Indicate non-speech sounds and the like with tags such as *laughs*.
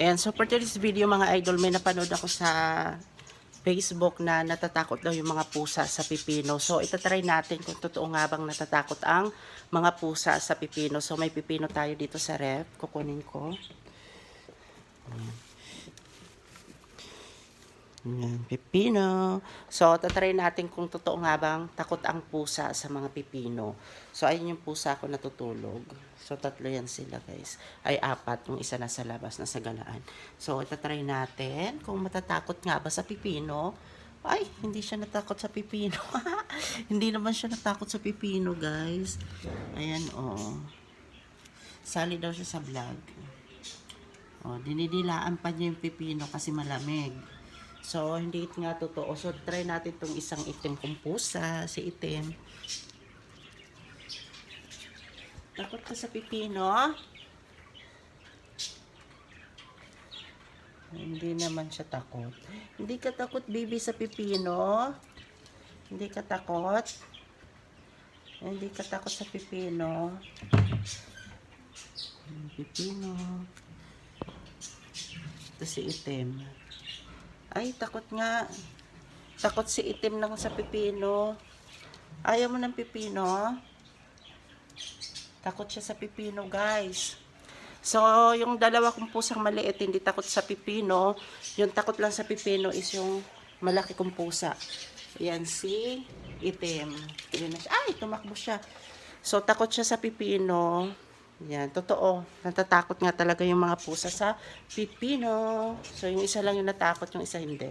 Ayan, so for today's video mga idol, may napanood ako sa Facebook na natatakot daw yung mga pusa sa pipino. So, itatry natin kung totoo nga bang natatakot ang mga pusa sa pipino. So, may pipino tayo dito sa ref. Kukunin ko. Ayan, pipino. So, tatry natin kung totoo nga bang takot ang pusa sa mga pipino. So, ayun yung pusa ko natutulog. So, tatlo yan sila, guys. Ay, apat. Yung isa nasa labas, nasa galaan. So, itatry natin kung matatakot nga ba sa pipino. Ay, hindi siya natakot sa pipino. *laughs* hindi naman siya natakot sa pipino, guys. Ayan, oh. Sali daw siya sa vlog. Oh, dinidilaan pa niya yung pipino kasi malamig. So, hindi nga totoo. So, try natin itong isang itim kong pusa, si itim. Takot ka sa pipino? Hindi naman siya takot. Hindi ka takot, baby, sa pipino? Hindi ka takot? Hindi ka takot sa pipino? Pipino. Ito si itim. Ay, takot nga. Takot si itim lang sa pipino. Ayaw mo ng pipino? Takot siya sa pipino, guys. So, yung dalawa kong pusang maliit, hindi takot sa pipino. Yung takot lang sa pipino is yung malaki kong pusa. Yan, si itim. Yan na siya. Ay, tumakbo siya. So, takot siya sa pipino. Yan, totoo. Natatakot nga talaga yung mga pusa sa pipino. So, yung isa lang yung natakot, yung isa hindi.